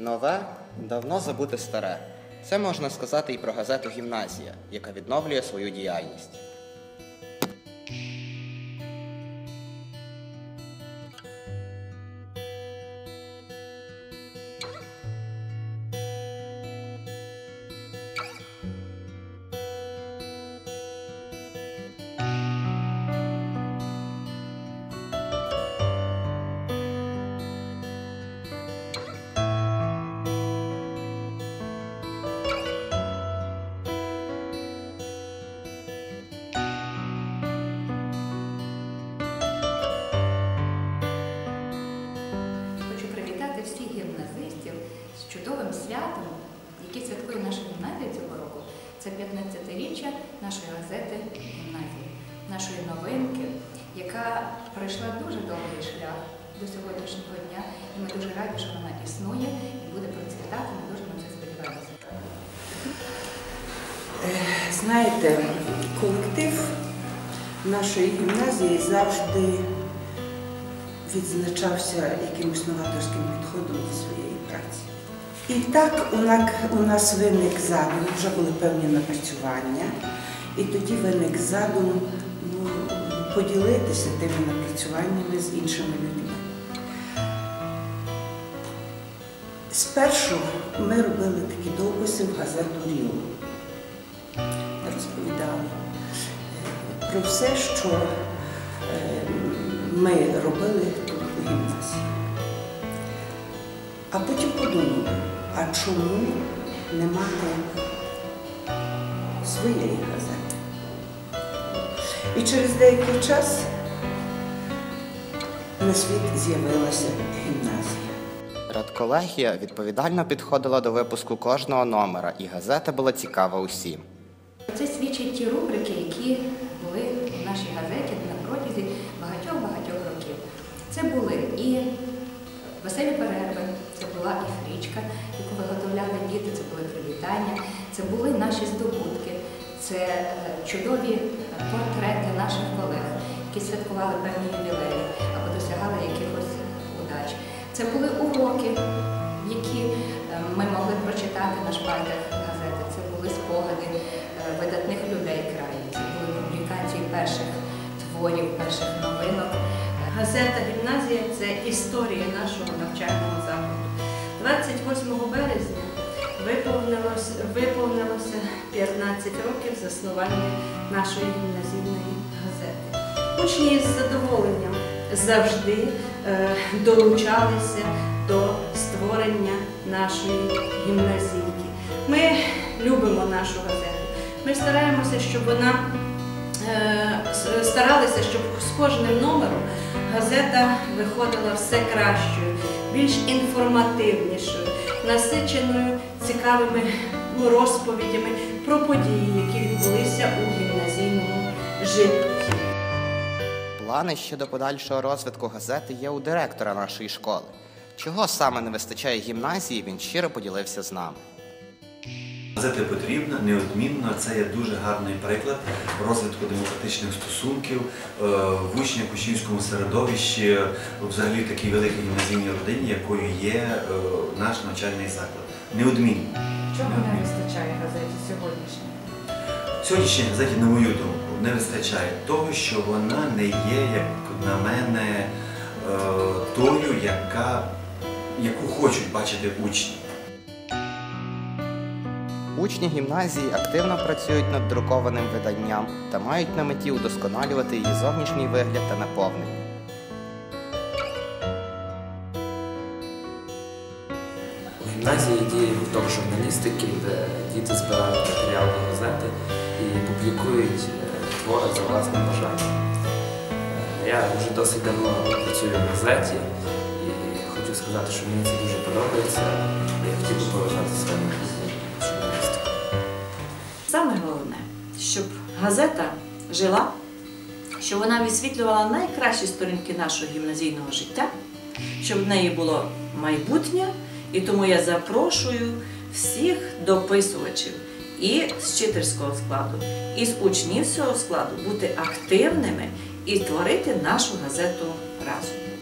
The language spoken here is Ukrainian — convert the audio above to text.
Нове давно забуте старе. Це можна сказати і про газету Гімназія, яка відновлює свою діяльність. Яке святкує наша гімназія цього року. Це 15-річчя нашої газети гімназії, нашої новинки, яка пройшла дуже довгий шлях до сьогоднішнього дня. І ми дуже раді, що вона існує і буде процвітати. Ми дуже на це сподіваємося. Знаєте, колектив нашої гімназії завжди відзначався якимось новаторським підходом до своєї. І так у нас, виник задум, вже були певні напрацювання, і тоді виник задум ну, поділитися тими напрацюваннями з іншими людьми. Спершу ми робили такі дописи в газету Ріо розповідали е, про все, що е, ми робили тут у гімназії. А потім подумали, а чому не мати своєї газети? І через деякий час на світ з'явилася гімназія. Радколегія відповідально підходила до випуску кожного номера, і газета була цікава усім. Це свідчать ті рубрики, які були в нашій газеті на протязі багатьох-багатьох років. Це були і веселі перерви, це була і фрічка, яку виготовляли діти, це були привітання, це були наші здобутки, це е, чудові е, портрети наших колег, які святкували певні ювілеї або досягали якихось удач. Це були уроки, які е, ми Газета Гімназія це історія нашого навчального закладу. 28 березня виповнилося, виповнилося 15 років заснування нашої гімназійної газети. Учні з задоволенням завжди е, долучалися до створення нашої гімназійки. Ми любимо нашу газету. Ми стараємося, щоб вона е, старалися, щоб з кожним номером газета виходила все кращою, більш інформативнішою, насиченою цікавими ну, розповідями про події, які відбулися у гімназійному житті. Плани щодо подальшого розвитку газети є у директора нашої школи. Чого саме не вистачає гімназії, він щиро поділився з нами. Газети потрібна, неодмінно. Це є дуже гарний приклад розвитку демократичних стосунків е, в учнях учнівському середовищі, взагалі в такій великій гімназійній родині, якою є е, наш навчальний заклад. Неодмінно. Чого не вистачає газеті сьогоднішній? Сьогоднішній газеті, на мою думку, не вистачає того, що вона не є, як на мене, е, тою, яка, яку хочуть бачити учні. Учні гімназії активно працюють над друкованим виданням та мають на меті удосконалювати її зовнішній вигляд та наповнення. У гімназії діє гурток журналістики, де діти збирають матеріал до газети і публікують е, твори за власним бажанням. Е, Я вже досить давно працюю в газеті і хочу сказати, що мені це дуже подобається. Я хотів би поважати журналістику. Саме головне, щоб газета жила, щоб вона висвітлювала найкращі сторінки нашого гімназійного життя, щоб в неї було майбутнє. І тому я запрошую всіх дописувачів і з вчительського складу, і з учнівського складу бути активними і творити нашу газету разом.